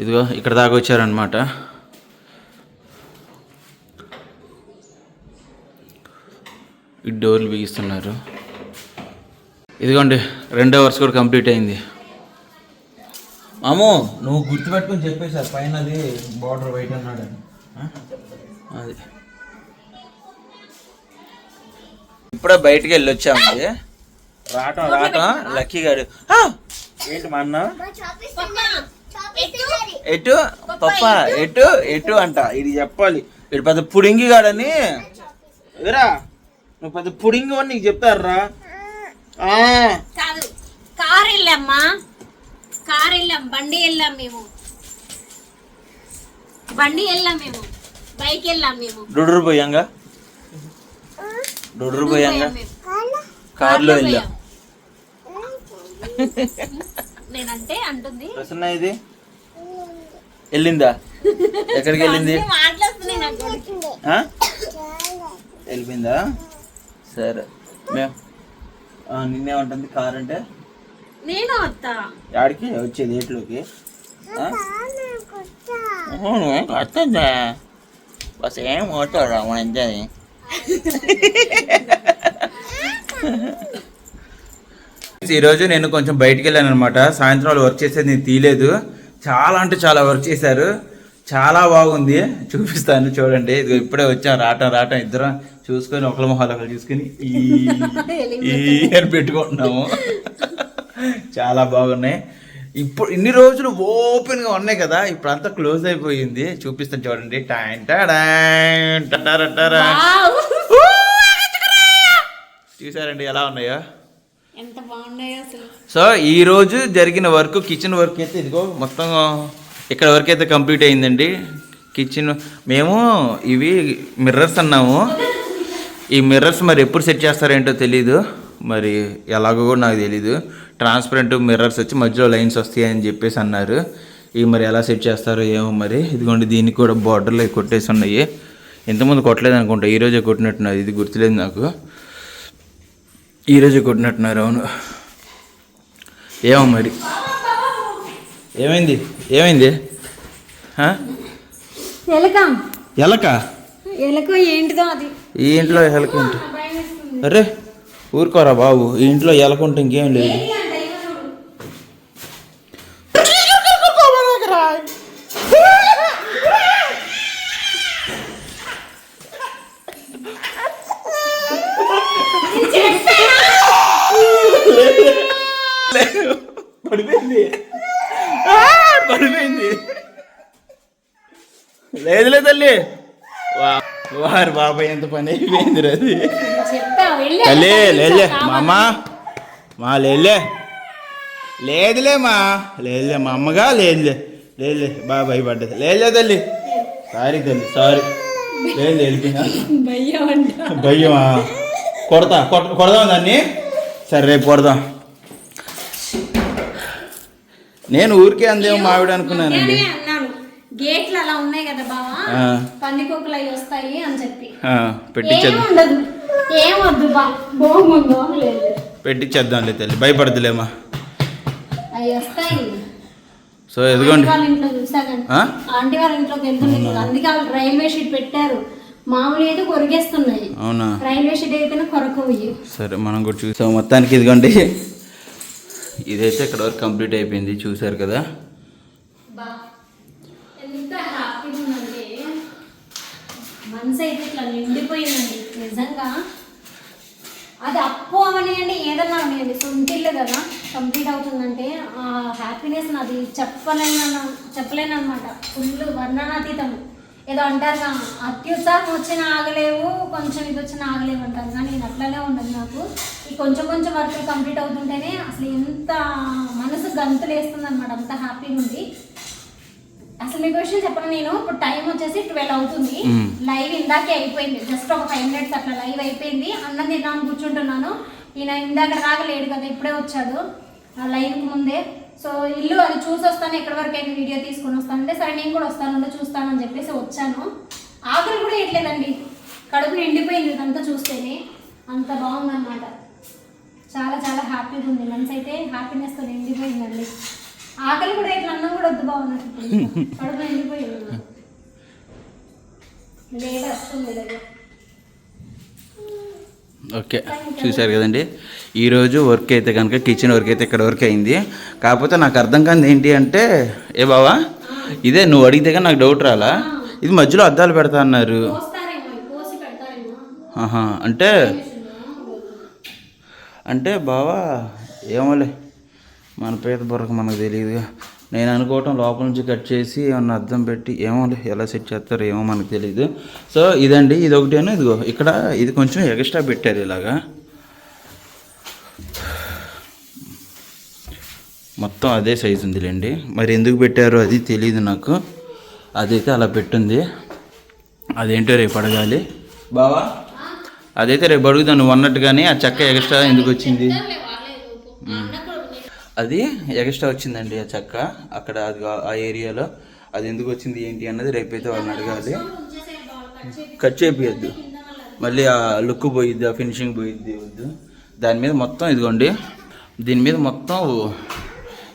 ఇదిగో ఇక్కడ దాకా వచ్చారనమాట ఈ డోర్లు బిగిస్తున్నారు. ఇదిగోండి రెండో వర్స్ కూడా కంప్లీట్ అయింది. మామూ నువ్వు గుర్తుపెట్టుకొని చెప్పేశారు పైన అది బార్డర్ వైట్ అన్నాడని. ఆ? అది. ఇప్పుడే బయటికి వెళ్ళి వచ్చామండి రావటం రావటం లక్కీ గారు. ఆ! ఏంటి మా అన్న? ఎటు? పప్ప ఎటు? ఎటు అంట. ఇది చెప్పాలి. ఇటు పెద్ద పుడింగి గాడని. ఎదురా నువ్వు పెద్ద పుడింగి అని నీకు చెప్తారా కాదు. కార్ వెళ్ళామ్మా. కార్ వెళ్ళాం. బండి వెళ్ళాం మేము. బండి వెళ్ళాం మేము. బైక్ వెళ్ళాం మేము. డుడురు పోయాంగా? డుడురు పోయాంగా. కార్లో వెళ్ళాం. నేనంటే అంటుంది. ప్రసన్న ఇది? వెళ్ళిందా? ఎక్కడికి వెళ్ళింది? వెళ్ళిపోయిందా సరే. మేము ఆ, నిన్నేమంటుంది కార్ అంటే? నేను యాడికి? వచ్చేది ఏట్లోకి? వస్తుందా బస్ ఏం పోతాడు మన ఇద్దరి ఈరోజు నేను కొంచెం బయటికి వెళ్ళాను అనమాట సాయంత్రం వాళ్ళు వర్క్ చేసేది నేను తీయలేదు. చాలా అంటే చాలా వర్క్ చేశారు. చాలా బాగుంది. చూపిస్తాను చూడండి. ఇదిగో ఇప్పుడే వచ్చాం. రావటం రావటం. ఇద్దరం చూసుకొని ఒకళ్ళ మొహాలు ఒకరు చూసుకొని ఈ అని పెట్టుకుంటున్నాము. చాలా బాగున్నాయి. ఇప్పుడు ఇన్ని రోజులు ఓపెన్గా ఉన్నాయి కదా. ఇప్పుడు అంతా క్లోజ్ అయిపోయింది. చూపిస్తాను చూడండి. టటారటారా. వావ్! చూసారండి ఎలా ఉన్నాయో? ఎంత బాగున్నాయో అసలు. సో ఈ రోజు జరిగిన వర్క్ కిచెన్ వర్క్ అయితే ఇదిగో మొత్తం ఇక్కడ వర్క్ అయితే కంప్లీట్ అయిందండి. కిచెన్ మేము ఇవి మిర్రర్స్ అన్నాము. ఈ మిర్రర్స్ మరి ఎప్పుడు సెట్ చేస్తారేంటో తెలీదు. మరి ఎలాగో కూడా నాకు తెలీదు. ట్రాన్స్పరెంట్ మిర్రర్స్ వచ్చి మధ్యలో లైన్స్ వస్తాయి అని చెప్పేసి అన్నారు. ఇవి మరి ఎలా సెట్ చేస్తారో ఏమో మరి. ఇదిగోండి దీనికి కూడా బార్డర్లు అవి కొట్టేసి ఉన్నాయి. ఇంతకుముందు కొట్టలేదు అనుకుంటా ఈరోజే కొట్టినట్టున్నది ఇది గుర్తులేదు నాకు. ఈరోజే కొట్టినట్టున్నారు అవును. ఏమో మరి. ఏమైంది? ఏమైంది? ఎలక. ఎలక? ఎలక ఏంటిదో అది. ఈ ఇంట్లో ఎలక ఏంటి అరే ఊరుకోరా బాబు. ఈ ఇంట్లో ఎలక ఉంటే ఇంకేం లేదు ఆ, పడిపోయింది లేదులే తల్లి. వారి బాబాయ్ ఎంత పని అయిపోయింది అది. తల్లి లేదులే. మా అమ్మ మా లేదులే. లేదులే మా లేదులే. మా అమ్మగా లేదులే. లేదులే బాగా భయపడ్డది లేదులే తల్లి. సారీ తల్లి సారీ. లేదు వెళ్ళిపోయినా. భయ్యమా? కొడతా కొడ కొడదాం దాన్ని? సరే రేపు కొడదాం. నేను ఊరికే అందేమో మావిడ అనుకున్నానండి. గేట్లు అలా ఉన్నాయి కదా బావా. పందికొక్కులు అవి వస్తాయి అని చెప్పి. ఆ, పెట్టించేద్దాం. ఏముండదు ఏమొద్దు బా. బాగుందో లేదు. పెట్టించేద్దాంలే తల్లి భయపడదులేమా అవి వస్తాయి. సో ఎదుగోండి. ఆంటీ వాళ్ళ ఇంట్లో చూసాకండి? ఆంటీ వాళ్ళ ఇంట్లోకి వెళ్తున్నాయి అందుకే వాళ్ళు రైల్వే షీట్ పెట్టారు. మామూలు అయితే కొరిగేస్తున్నాయి అవునా? రైల్వే షీట్ అయితేనే కొరకవు. సరే మనం కూడా చూసాం మొత్తానికి ఇదిగోండి. ఇదైతే ఇక్కడ వరకు కంప్లీట్ అయిపోయింది చూసారు కదా బా ఎంత హ్యాపీగా ఉందంటే మనసు అయితే ఇట్లా నిండిపోయిందండి. నిజంగా అది అప్పు అవనియండి ఏదన్నా అవనియండి. సొంతిల్లు కదా కంప్లీట్ అవుతుందంటే ఆ హ్యాపీనెస్ నాది చెప్పలేన చెప్పలేను అనమాట ఫుల్ వర్ణనాతీతం ఏదో అంటారు కదా, అత్యుత్సాహం వచ్చిన ఆగలేవు కొంచెం ఇది వచ్చిన ఆగలేవు అంటారు. కానీ నేను అట్లనే ఉండదు నాకు. ఈ కొంచెం కొంచెం వర్క్ కంప్లీట్ అవుతుంటేనే అసలు ఎంత మనసు గంతులు వేస్తుంది అనమాట అంత హ్యాపీగా ఉంది అసలు మీకు విషయం చెప్పను నేను. ఇప్పుడు టైం వచ్చేసి ట్వెల్వ్ అవుతుంది. లైవ్ ఇందాకే అయిపోయింది. జస్ట్ ఒక ఫైవ్ మినిట్స్ అట్లా లైవ్ అయిపోయింది. అన్నం తిన్నాను కూర్చుంటున్నాను. ఈయన ఇందాక రాగా లేడు కదా ఇప్పుడే వచ్చాడు. ఆ లైవ్ ముందే. సో ఇల్లు అది చూసి వస్తాను ఎక్కడి వరకు అయినా వీడియో తీసుకొని వస్తానంటే సరే నేను కూడా వస్తాను ఉండు, చూస్తానని చెప్పేసి వచ్చాను. ఆకలి కూడా వేయట్లేదండి. కడుపు నిండిపోయింది ఇదంతా చూస్తేనే. అంత బాగుందన్నమాట. చాలా చాలా హ్యాపీగా ఉంది. మనసు అయితే హ్యాపీనెస్తో నిండిపోయిందండి. ఆకలి కూడా ఇట్లా అన్నం కూడా వద్దు బాగున్నట్టు కడుపు నిండిపోయింది లేదు వస్తుంది దగ్గర ఓకే చూశారు కదండి. ఈరోజు వర్క్ అయితే కనుక కిచెన్ వర్క్ అయితే ఇక్కడ వర్క్ అయింది. కాకపోతే నాకు అర్థం కానిది ఏంటి అంటే ఏ బావా ఇదే నువ్వు అడిగితే కానీ నాకు డౌట్ రాలా. ఇది మధ్యలో అద్దాలు పెడతా అన్నారు. అంటే అంటే బావా ఏమోలే. మన పేద బుర్రకు మనకు తెలియదు నేను అనుకోవటం లోపల నుంచి కట్ చేసి ఏమన్నా అద్దం పెట్టి ఏమోలే ఎలా సెట్ చేస్తారో ఏమో మనకు తెలియదు సో ఇదండి ఇది ఒకటేను ఇదిగో ఇక్కడ ఇది కొంచెం ఎక్స్ట్రా పెట్టారు ఇలాగా. మొత్తం అదే సైజు ఉందిలేండి. మరి ఎందుకు పెట్టారో అది తెలియదు నాకు. అదైతే అలా పెట్టుంది. అదేంటో రేపు అడగాలి. బావా అదైతే రేపు అడుగుతాను నువ్వు అన్నట్టుగానే ఆ చెక్క ఎక్స్ట్రా ఎందుకు వచ్చింది? అది ఎక్స్ట్రా వచ్చిందండి ఆ చెక్క. అక్కడ అది ఆ ఏరియాలో అది ఎందుకు వచ్చింది ఏంటి అన్నది రేపైతే వాళ్ళని అడగాలి. కట్ చేపియద్దు. మళ్ళీ ఆ లుక్ పోయిద్ది ఆ ఫినిషింగ్ పోయిద్ది వద్దు. దాని మీద మొత్తం ఇదిగోండి. దీని మీద మొత్తం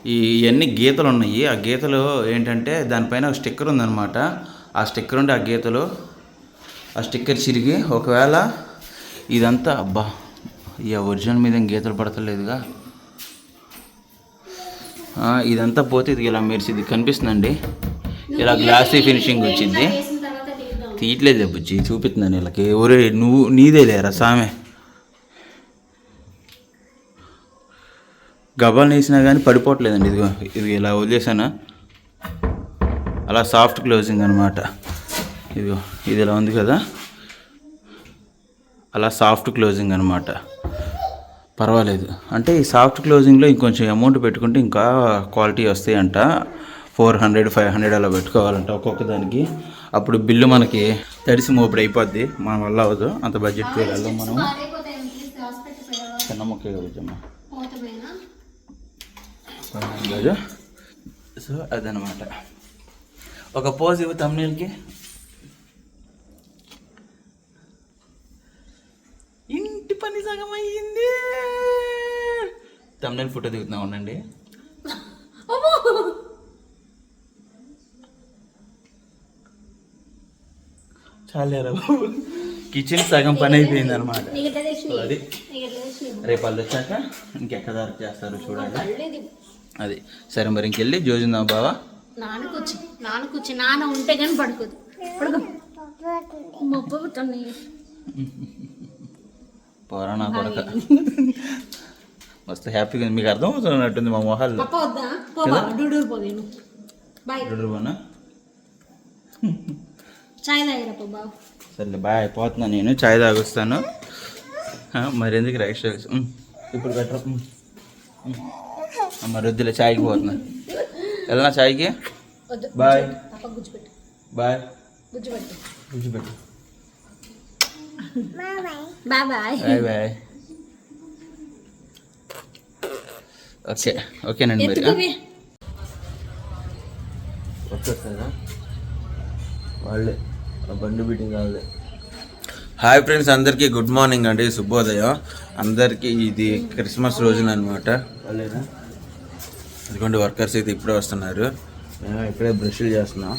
ఈ ఇవన్నీ గీతలు ఉన్నాయి. ఆ గీతలు ఏంటంటే దానిపైన ఒక స్టిక్కర్ ఉందన్నమాట. ఆ స్టిక్కర్ ఉండి ఆ గీతలు ఆ స్టిక్కర్ చిరిగి ఒకవేళ ఇదంతా అబ్బా ఈ ఒరిజినల్ మీద ఏం గీతలు పడతలేదుగా. ఇదంతా పోతే ఇది ఇలా మెరిసిద్ది కనిపిస్తుందండి. ఇలా గ్లాసీ ఫినిషింగ్ వచ్చింది. తీయట్లేదు బుజ్జి చూపిస్తున్నాను వీళ్ళకి ఒరే నువ్వు నీదే లేరా సామె? గబాలు వేసినా కానీ పడిపోవట్లేదండి. ఇదిగో ఇది ఇలా వదిలేసాను? అలా సాఫ్ట్ క్లోజింగ్ అనమాట ఇదిగో ఇది ఇలా ఉంది కదా? అలా సాఫ్ట్ క్లోజింగ్ అనమాట పర్వాలేదు. అంటే ఈ సాఫ్ట్ క్లోజింగ్లో ఇంకొంచెం అమౌంట్ పెట్టుకుంటే ఇంకా క్వాలిటీ వస్తాయంట. ఫోర్ హండ్రెడ్ ఫైవ్ హండ్రెడ్ అలా పెట్టుకోవాలంట ఒక్కొక్క దానికి. అప్పుడు బిల్లు మనకి తడిసి మోపుడు అయిపోద్ది. మన వల్ల అవ్వదు. అంత బడ్జెట్ వెళ్ళాలి మనం. చిన్న మొక్కే సో అదనమాట. ఒక పోజ్ ఇవ్వు తమ్నేల్కి ఇంటి పని సగం అయ్యింది. తమ్నేల్ ఫోటో దిగుతున్నా ఉండండి. చాలేరా బాబు. కిచెన్ సగం పని అయిపోయింది అనమాట నీకు ఎట్లా తెలిసింది అది. నీకు ఎట్లా తెలిసింది రేపు వాళ్ళు వచ్చాక ఇంకెక్కడ దారి చేస్తారు చూడాలి పర్లేదు అది. సరే మరి ఇంకెళ్ళి జోజుందాం బావా. నాన్న కూర్చో నాన్న కూర్చో నాన్న ఉంటే కానీ పడుకోదు. పడుకో. మొప్ప పుట్టాను పోరా నా కొడక. మస్తు హ్యాపీగా ఉంది. మీకు అర్థం అవుతున్నట్టుంది మా మొహాల్లో పప్ప వద్దా? పోబా డూడూరు పో నేను. బాయ్. రుడురువనా? చాయ్ తాగిరా పో బాబు. సర్లే బాయ్. పోతున్నా నేను. చాయ్ తాగొస్తాను. మరి ఎందుకు రైస్ ఇప్పుడు బెటర్ మరి వద్దులే చాయ్కి పోతున్నా. వెళ్ళనా చాయ్కి? బాయ్. గుజ్జుపెట్టు bye. గుజ్జుపెట్టు bye bye bye bye okay ఓకేనండి మరి వచ్చేస్తారా వాళ్ళే. బండి బిడ్డింగ్ వాళ్ళే. హాయ్ ఫ్రెండ్స్ అందరికీ గుడ్ మార్నింగ్ అండి శుభోదయం. అందరికీ ఇది క్రిస్మస్ రోజున అనమాట వాళ్ళేనా? ఇదిగోండి వర్కర్స్ అయితే ఇప్పుడే వస్తున్నారు. మేము ఇక్కడే బ్రష్లు చేస్తున్నాం.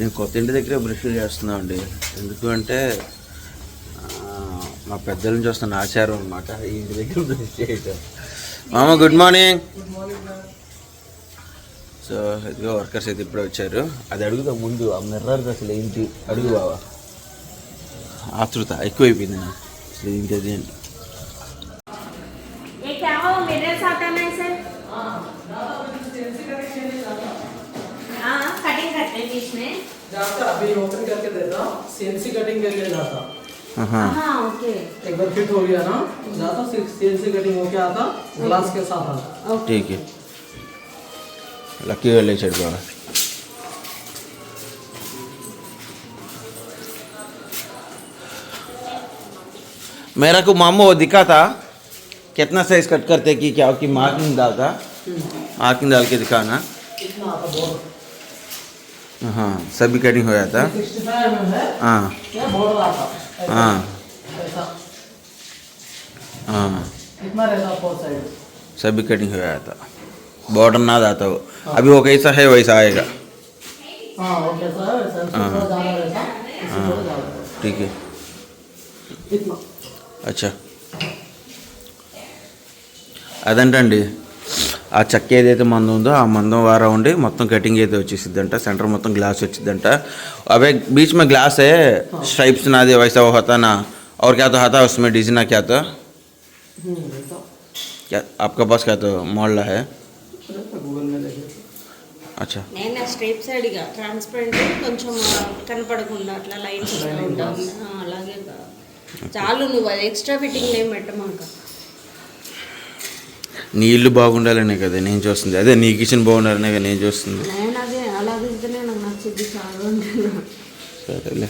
నేను కొత్త ఇంటి దగ్గరే బ్రష్లు చేస్తున్నాం అండి. ఎందుకు అంటే ఆ, మా పెద్దల నుంచి వస్తున్న ఆచారం అనమాట ఈ ఇంటి దగ్గర బ్రష్ చేయటం. మామ గుడ్ మార్నింగ్ సో ఇదిగో వర్కర్స్ అయితే ఇప్పుడే వచ్చారు. అది అడుగుతా ముందు ఆ మిర్రర్ అసలు ఏంటి? అడుగు బావా. ఆతృత ఎక్కువైపోయింది అసలు ఏంటి అది ఏంటి? हैं बीच में? जाता अभी ओपन करके देता सीएनसी कटिंग करके जाता। हाँ। ओके एक बार फिट हो गया ना जाता सीएनसी कटिंग होके आता ग्लास के साथ आता। ठीक है। लकी वाले चढ़ बाबा मेरा को मामू वो दिखा था कितना साइज़ कट करते कि क्या कि मार्किंग डालता मार्किंग डाल के दिखाना। हाँ सभी कटिंग हो जाता सिक्सटी फाइव एम है हाँ क्या बॉर्डर आता हाँ ऐसा हाँ इतना रहता फोर साइड सभी कटिंग हो जाता बॉर्डर ना आता हो अभी वो कैसा है वैसा आएगा हाँ ओके सर सेंसर थोड़ा ज़्यादा रहता इससे थोड़ा ज़्यादा रहता ठीक है इतना అచ్చా అదంటండి ఆ చెక్క ఏదైతే మందం ఉందో ఆ మందం వారా ఉండి మొత్తం కటింగ్ అయితే వచ్చేసిద్దంట సెంటర్ మొత్తం గ్లాస్ వచ్చిందంట అవే बीच में ग्लास है स्ट्राइप्स ना दे वैसा वो होता ना और क्या तो होता उसमें डिजाइन क्या तो हम्म, ऐसा क्या आपका पास क्या तो मॉडल है अरे तो गूगल में देखिए अच्छा నేను స్ట్రైప్ సైడ్గా ట్రాన్స్పరెంట్ కొంచెం ఆ, కనపడకుండా అట్లా లైన్స్ ఉంటాను అలాగే కా- చాలు నువ్వు అది ఎక్స్ట్రా ఫిట్టింగ్ ఏం పెట్టమాక నీ ఇల్లు బాగుండాలనే కదా నేను చూస్తుంది. అదే నీ కిచెన్ బాగుండాలనే కదా నేను చూస్తుంది. సరేలే.